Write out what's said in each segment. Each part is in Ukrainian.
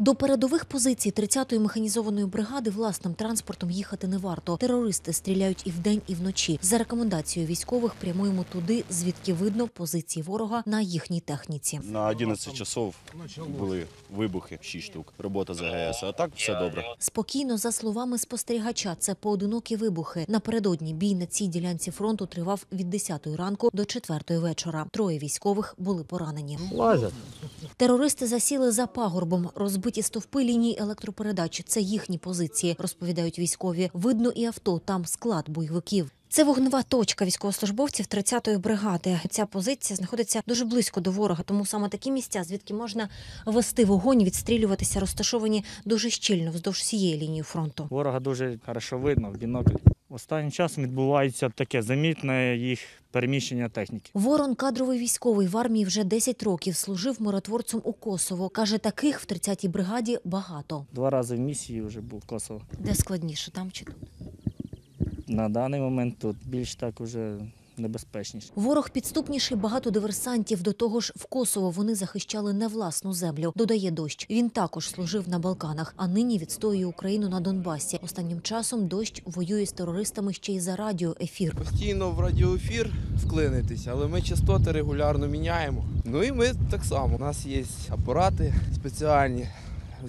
До передових позицій 30-ї механізованої бригади власним транспортом їхати не варто. Терористи стріляють і вдень, і вночі. За рекомендацією військових прямуємо туди, звідки видно позиції ворога на їхній техніці. На 11 часов були вибухи, 6 штук. Робота з АГС, а так все добре. Спокійно, за словами спостерігача, це поодинокі вибухи. Напередодні бій на цій ділянці фронту тривав від 10 ранку до 4 вечора. Троє військових були поранені. Лазять. Терористи засіли за пагорбом, розбиті стовпи ліній електропередач. Це їхні позиції, розповідають військові. Видно і авто, там склад бойовиків. Це вогнева точка військовослужбовців 30-ї бригади. Ця позиція знаходиться дуже близько до ворога, тому саме такі місця, звідки можна вести вогонь, відстрілюватися, розташовані дуже щільно вздовж всієї лінії фронту. Ворога дуже хорошо видно в бінокль. Останнім часом відбувається таке замітне їх переміщення техніки. Ворон кадровий військовий в армії вже 10 років служив миротворцем у Косово. Каже, таких в 30-й бригаді багато. Два рази в місії вже був Косово. Де складніше, там чи тут? На даний момент тут більш так уже небезпечніше. Ворог підступніший багато диверсантів. До того ж, в Косово вони захищали не власну землю. Додає дощ. Він також служив на Балканах, а нині відстоює Україну на Донбасі. Останнім часом дощ воює з терористами ще й за радіоефір. Постійно в радіоефір вклинитися, але ми частоти регулярно міняємо. Ну і ми так само. У нас є апарати спеціальні.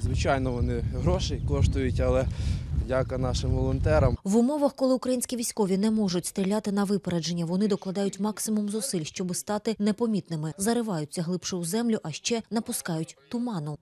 Звичайно, вони грошей коштують, але дяка нашим волонтерам. В умовах, коли українські військові не можуть стріляти на випередження, вони докладають максимум зусиль, щоб стати непомітними, зариваються глибше у землю, а ще напускають туману.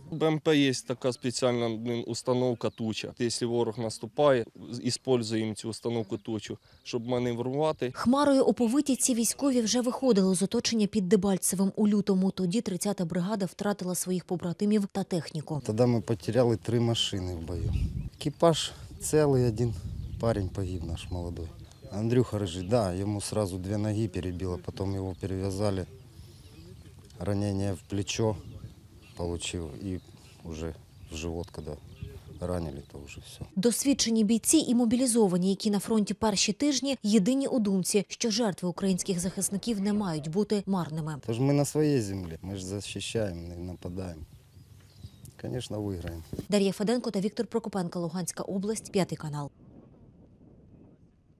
У БМП є така спеціальна блін, установка туча. Якщо ворог наступає, використовуємо цю установку тучу, щоб маневрувати. Хмарою оповиті ці військові вже виходили з оточення під Дебальцевим у лютому. Тоді 30-та бригада втратила своїх побратимів та техніку. Тогда мы потеряли три машины в бою. Экипаж целый, один парень погиб наш молодой. Андрюха Рыжий, да, ему сразу две ноги перебило, потом его перевязали. Ранение в плечо получил и уже в живот, когда ранили, то уже все. Досвідчені бійці і мобілізовані, які на фронті перші тижні, єдині у думці, що жертви українських захисників не мають бути марними. То же мы на своей земле, мы же защищаем, не нападаем. Конечно, выиграем. Дар'я Феденко та Віктор Прокопенко, Луганська область, п'ятий канал.